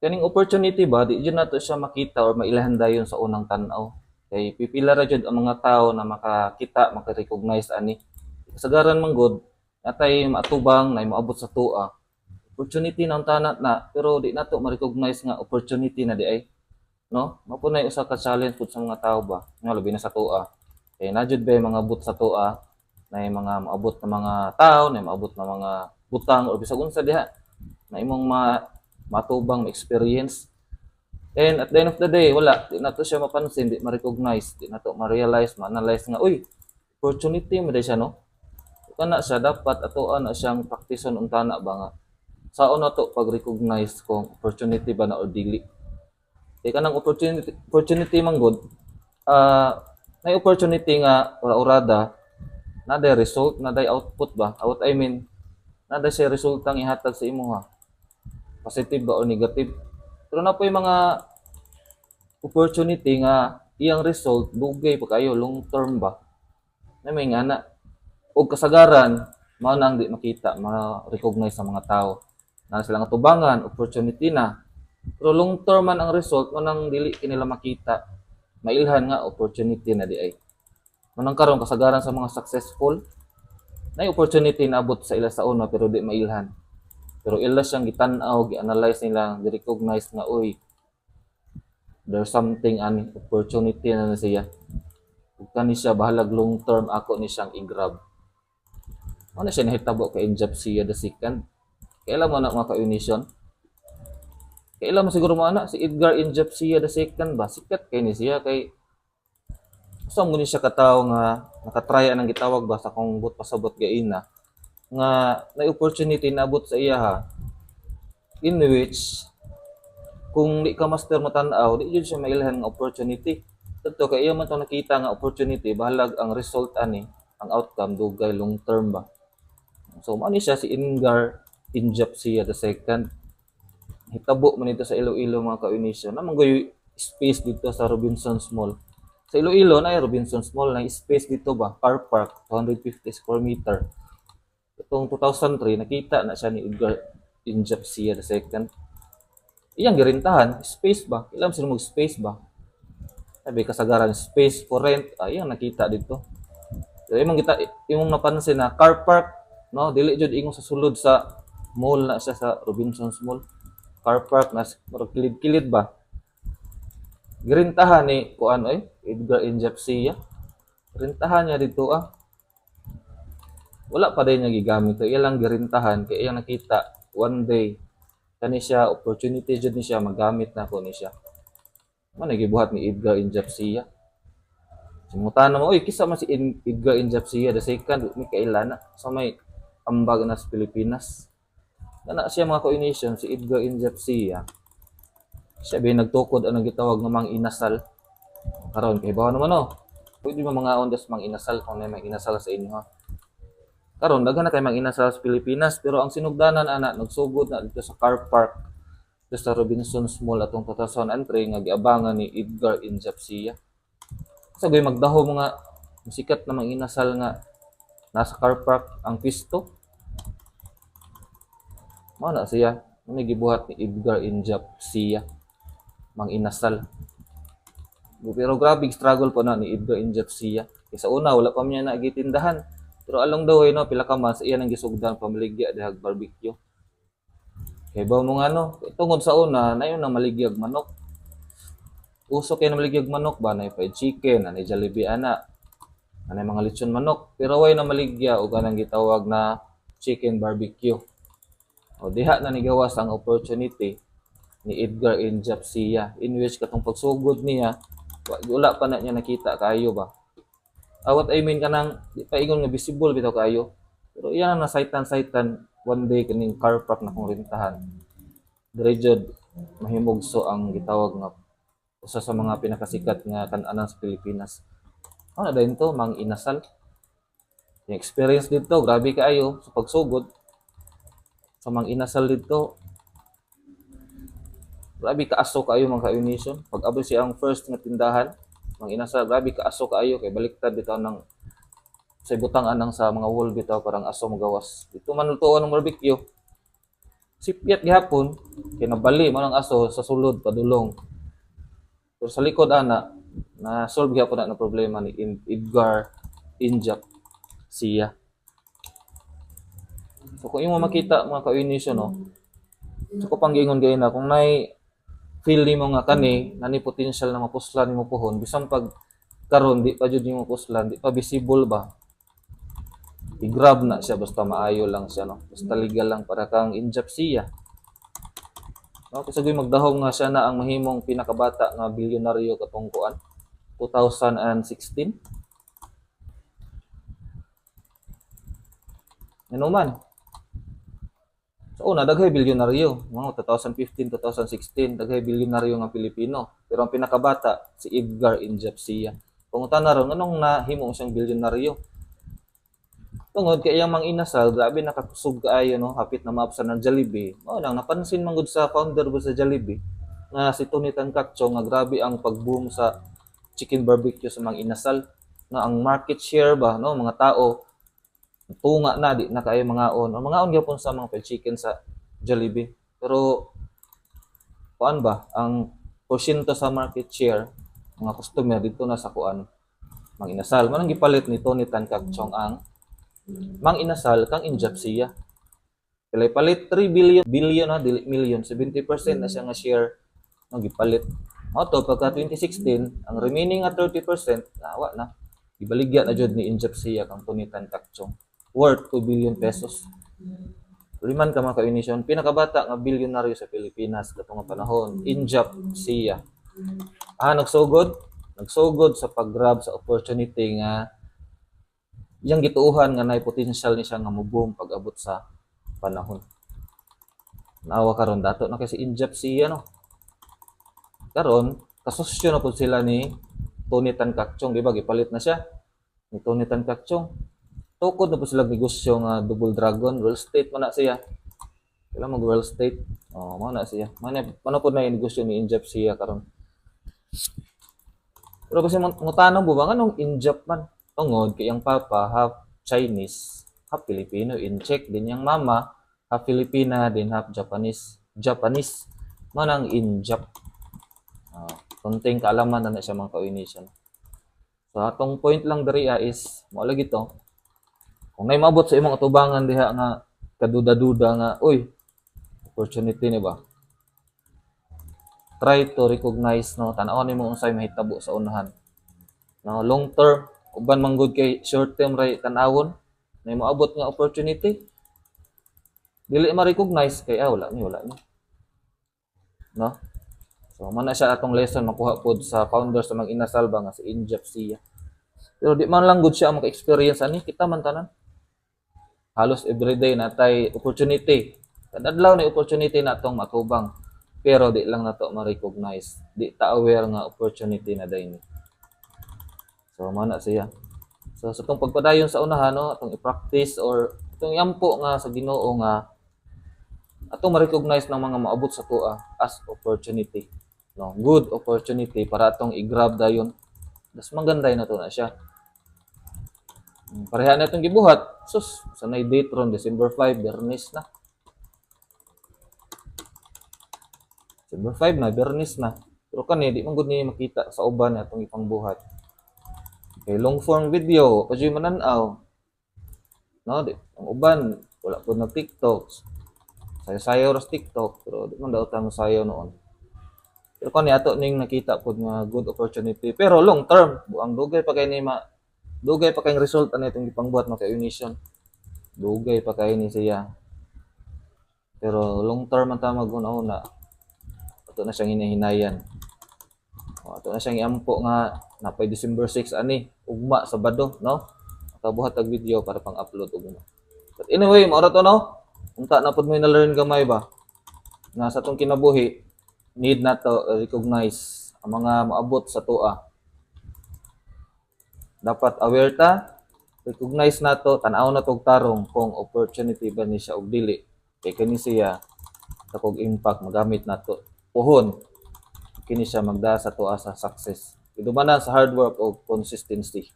kaning opportunity ba di jud nato siya makita or mailahan dayon sa unang tan-aw. Kay pipila ra jud ang mga tao na makakita makarecognize ani. Kasagaran man gud natay maatubang na moabot sa tuwa. Opportunity na tanat na pero di nato ma-recognize nga opportunity na di ay. No? Mapunay usa ka challenge pud sa mga tao ba? Nga labi na sa tuwa. Kay na jud ba mga but sa tuwa? Na mga maabot na mga tao na maabot na mga butang or bisag unsa diha? Na imong ma matubang experience. And at the end of the day wala. Di nato siya mapansin di ma-recognize di nato ma-realize ma-analyze nga uy opportunity mo siya no? Kana siya dapat ato na siyang praktison unta na ba nga? Sao na to pag-recognize kung opportunity ba na or dili? Kay kanang opportunity opportunity man good ah may opportunity nga ura-urada na day result na day output ba? What I mean na day siya resultang ihatag sa imo ha positive ba o negative. Pero na po yung mga opportunity nga iyang result dugay pa kayo long term ba? Na may nga na og kasagaran mao na ang di makita ma-recognize sa mga tao. Na sila nga tubangan opportunity na. Pero long term man ang result mo nang dili kinila makita. Mailhan nga opportunity na di ay. Manang karon kasagaran sa mga successful. Na opportunity na abot sa ila sa una pero di mailhan pero ila siyang gitan-aw gi-analyze nila gi-recognize nga uy there's something an opportunity na, na siya. Ug kani siya bahalag long term ako ni siyang i-grab. Ano siya nahitabo kay Injap siya the second? Kailan mo na mga ka-unition kailan mo siguro mo ana si Edgar Injap siya the second ba? Sikat kay ni siya kay Gusto mo ni siya kataw nga nakatry anang gitawag ba? Sa kung but pasabot gaina nga na opportunity na abot sa iya ha in which kung di ka master matanaw di jud siya mailhan nga opportunity. Totoo kay iya man to nakita nga opportunity bahalag ang result ani ang outcome dugay long term ba? So mo siya si Ingar Injap siya the second. Hitabo man ito sa Iloilo mga ka-Unisyon na manggoy space dito sa Robinson's Mall sa Iloilo na ay Robinson's Mall na space dito ba? Car park 250 square meter itong 2003 nakita na siya ni Edgar Injap siya the second. Iyang girintahan space ba? Ilam sila mag space ba? Sabi kasagaran space for rent ah, iyang nakita dito. So, imong kita imong napansin na car park no? Dili jud ingong sa sulod sa mall na siya sa Robinson's Mall. Car park na kilid-kilid ba? Girintahan ni kuan oy Edgar Injap siya rintahan niya dito ah wala pa din niya gigamit to ilang girintahan kay iyang nakita one day kani siya opportunity jud ni siya magamit na ko ni siya man gibuhat ni Edgar Injapsia Simutan mo, oy, kisa man si Edgar Injapsia the second, may kailan na, sa may ambag na sa Pilipinas. Kana siya mga ko-initiation, si Edgar Injapsia. Siya ba nagtukod anong gitawag ng mga inasal. Karon kay bawa naman oh. Pwede mo mga ondas mga inasal kung may mga inasal sa inyo ha. Karon daghan na kay mga inasal sa Pilipinas pero ang sinugdanan ana nagsugod na dito sa car park dito sa Robinson's Mall atong 2003 nga giabangan ni Edgar Injapsia. Sa so, magdaho mga sikat na mga inasal nga nasa car park ang pisto. Mao na siya. Ano gibuhat ni Edgar Injapsia mang inasal. Pero grabe struggle po na ni Edgar Injapsia. Kaya sa una wala pa niya nagitindahan. Pero along the way no pila ka months iya nang gisugdan pamaligya dihag barbecue. Kay ba mo nga no, tungod sa una na yun na maligyag manok. Uso kay na maligyag manok ba na fried chicken, na Jollibee ana. Ana mga lechon manok, pero way na maligya o kanang gitawag na chicken barbecue. O diha na ni gawas ang opportunity ni Edgar Injapsia in which katong pagsugod niya wa- wala pa na niya nakita kayo ba Ah, what I mean kanang di pa nga visible bitaw kayo pero iyan na saitan saitan one day kaning car park na kong rentahan. Dire mahimugso ang gitawag nga usa sa mga pinakasikat nga kan-anan sa Pilipinas. Ano na din to mang inasal? Yung experience dito grabe kaayo sa pagsugod. Sa mang inasal dito grabe kaaso kaayo mga ka-Unison pag abot siya ang first nga tindahan mang inasal grabe kaaso kaayo kay baliktad bitaw ng sa ibutang anang sa mga wall bitaw parang aso magawas dito man lutuan ng barbecue sipyat gihapon kinabali mo ng aso sa sulod padulong. Pero sa likod ana na solve gihapon na ng problema ni Edgar Injap siya so kung imo makita mga ka-inisyo no? So ko pang giingon gayna kung nay feel nimo nga kani nani potential na mapuslan nimo pohon bisan pag karon di pa jud nimo puslan di pa visible ba? I-grab na siya basta maayo lang siya no? Basta legal lang para kang injap siya no kasi kung magdahom nga siya na ang mahimong pinakabata nga bilyonaryo katong kuan 2016 Ano man? So una, daghay bilyonaryo. Mga 2015, 2016, daghay bilyonaryo nga Pilipino. Pero ang pinakabata, si Edgar Injapsia. Pangutan na ron, anong nahimo siyang bilyonaryo? Tungod kay iyang mang inasal, grabe nakakusog kaayo no, hapit na maapsa ng Jollibee. Mao nang napansin man gud sa founder ba sa Jollibee nga si Tony Tancatcho nga grabe ang pag-boom sa chicken barbecue sa mga inasal na ang market share ba no mga tao tunga na di na kayo mga on ang mga on gyapon sa mga fried chicken sa Jollibee. Pero kuan ba ang porsyento sa market share mga customer dito na sa kuan mang inasal. Man ang gipalit ni Tony Tancatchong ang mang inasal kang injapsiya. Pilay palit 3 billion billion ha dili million. 70% na siya nga share ang gipalit. Mao to pagka 2016 ang remaining nga 30% nawa na. Ibaligya na jud ni injapsiya kang Tony Tancatchong worth 2 billion pesos. Liman ka mga ka-inisyon, pinakabata nga bilyonaryo sa Pilipinas katong nga panahon, Injap siya. Ah, nagsugod, nagsugod sa pag-grab sa opportunity nga yang gituuhan nga nay potential ni siya nga mo-boom pag abot sa panahon. Naawa karon dato na kasi Injap siya no. Karon kasosyo na pud sila ni Tony Tancatchong, di ba? Gipalit na siya ni Tony Tancatchong tukod na po sila negosyo nga double dragon. Real estate man na siya. Sila mag real estate? Oh mo na siya. Man po na yung negosyo ni Injap siya karon. Pero kasi mutanong po ba anong Injap man? Tungod kay ang papa half Chinese half Filipino in check din. Yung mama half Filipina din half Japanese Japanese. Man ang Injap. Oh, konting kaalaman na na siya mga ka-initial So atong point lang diri ah, is mo lagi to kung may mabot sa imong atubangan diha nga kaduda-duda nga, uy, opportunity ni ba? Try to recognize no tan-awon nimo unsay mahitabo sa unahan. No, long term uban man gud kay short term ray tan-awon may moabot nga opportunity. Dili ma-recognize kay ah, wala ni wala ni. No? So man na siya atong lesson makuha pod sa founder sa mga inasalba nga si Injap siya. Pero di man lang gud siya ang maka-experience ani kita man tanan halos everyday na tay opportunity. Kadadlaw na opportunity na tong matubang. Pero di lang na to ma-recognize. Di ta aware nga opportunity na day ni. So mao na siya. So sa tong pagpadayon sa unahan no, atong i-practice or itong yampo nga sa Ginoo nga atong ma-recognize ng mga maabot sa tuwa as opportunity. No, good opportunity para atong i-grab dayon. Das maganday na to na siya. Pareha na itong gibuhat. Sus, sanay date ron, December 5, Bernis na. December 5 na, Bernis na. Pero kani, di man ni makita sa uban na itong ipang buhat. Okay, long form video, kasi mananaw. No, di, ang uban, wala po na TikToks. Sayo-sayo ras TikTok, pero di man daw tang sayo noon. Pero kani ato ning nakita pud nga good opportunity. Pero long term, buang dugay pa kay ni ma dugay pa kayong result ano itong ipangbuhat mo kay Unision. Dugay pa kayo ni siya. Pero long term ang tamag una-una. Ato na siyang hinahinayan. O, ato na siyang iampo nga napay December 6 ani ugma Sabado, no? Kabuhat ang video para pang upload ugma. But anyway, maura to no. Unta na pud mo na learn gamay ba? Nga sa tong kinabuhi need na to recognize ang mga maabot sa tuwa dapat aware ta recognize nato tan-aw na tog tarong kung opportunity ba ni siya og dili. Kay kani siya sa kog impact magamit nato. Puhon kini siya magda sa sa success. Idumanan sa hard work o consistency